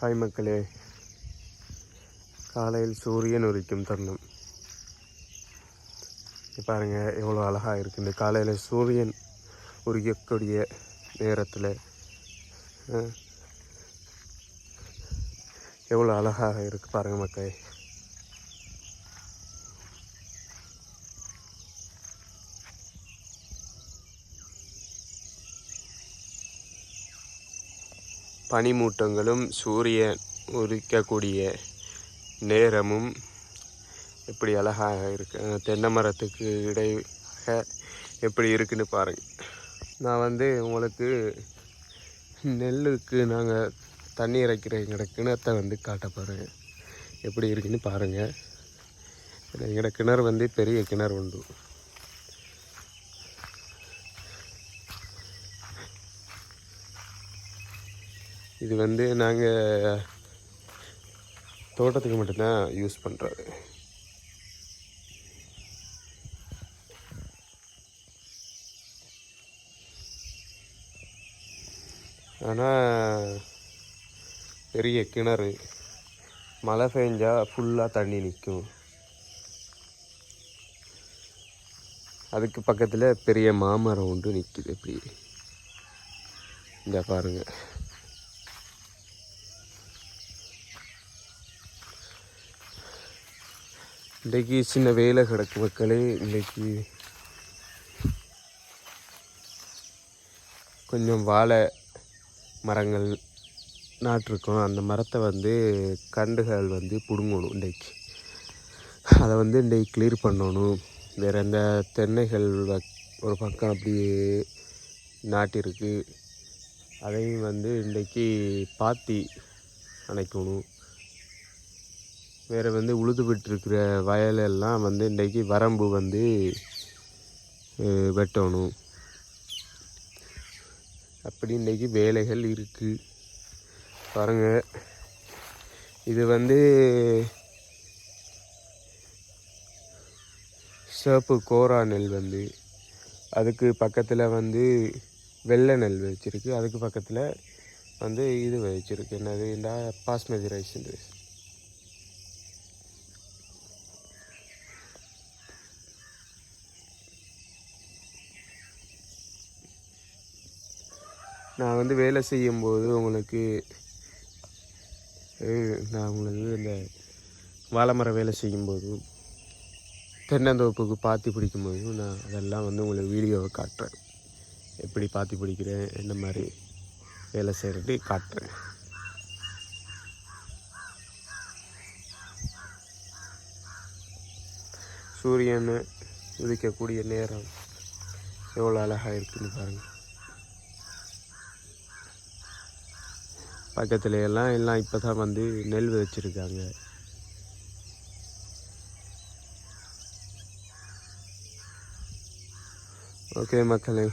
Hi மக்களே. காலையில் சூரியன் உரிக்கும் தருணம். பாருங்கள் எவ்வளோ அழகாக இருக்குது காலையில் சூரியன் உரிக்கக்கூடிய நேரத்தில் எவ்வளோ அழகாக இருக்குது பாருங்கள் மக்களே. பனிமூட்டங்களும் சூரியன் உதிக்கக்கூடிய நேரமும் எப்படி அழகாக இருக்கு தென்னை மரத்துக்கு இடையாக எப்படி இருக்குன்னு பாருங்கள் நான் வந்து உங்களுக்கு நெல்லுக்கு நாங்கள் தண்ணி இறைக்கிற எங்களோட கிணத்தை வந்து காட்ட போகிறேன் எப்படி இருக்குன்னு பாருங்கள் எங்களோட கிணறு வந்து பெரிய கிணறு உண்டு. இது வந்து நாங்கள் தோட்டத்துக்கு மட்டும்தான் யூஸ் பண்ணுறது ஆனால் பெரிய கிணறு மழை பெஞ்சா ஃபுல்லாக தண்ணி நிற்கும் அதுக்கு பக்கத்தில் பெரிய மாமரம் ஒன்று நிற்கிது இப்படி. இந்த பாருங்கள் இன்றைக்கு சின்ன வேலை கிடக்கு மக்களே இன்றைக்கு கொஞ்சம் வாழை மரங்கள் நாட்டிருக்கோம். அந்த மரத்தை வந்து கண்டுகள் வந்து பிடுங்கணும் இன்றைக்கு. அதை வந்து இன்றைக்கு கிளியர் பண்ணணும். வேறு இந்த தென்னைகள் வ- ஒரு பக்கம் அப்படியே நாட்டிருக்கு. அதையும் வந்து இன்றைக்கு பாத்தி அணைக்கணும். வேறு வந்து உழுதுபட்டுருக்கிற வயலெல்லாம் வந்து இன்றைக்கி வரம்பு வந்து வெட்டணும். அப்படி இன்றைக்கி வேலைகள் இருக்குது பாருங்கள் இது வந்து சிவப்பு கோரா நெல் வந்து அதுக்கு பக்கத்தில் வந்து வெள்ளை நெல் வச்சுருக்கு. அதுக்கு பக்கத்தில் வந்து இது வச்சுருக்கு. என்னது? இந்த பாஸ்மதி ரைஸ் நான் வந்து வேலை செய்யும்போது உங்களுக்கு நான் உங்களுக்கு இந்த வாழைமரம் வேலை செய்யும்போதும் தென்னந்தோப்புக்கு பாத்தி பிடிக்கும்போதும் நான் அதெல்லாம் வந்து உங்களுக்கு வீடியோவை காட்டுறேன். எப்படி பாத்தி பிடிக்கிறேன் என்ன மாதிரி வேலை செய்கிறது காட்டுறேன். சூரியன் உதிக்கக்கூடிய நேரம் எவ்வளோ அழகாக இருக்குன்னு பாருங்கள் பக்கத்துல எல்லாம் எல்லாம் இப்போ தான் வந்து நெல் வச்சுருக்காங்க. ஓகே மக்களே.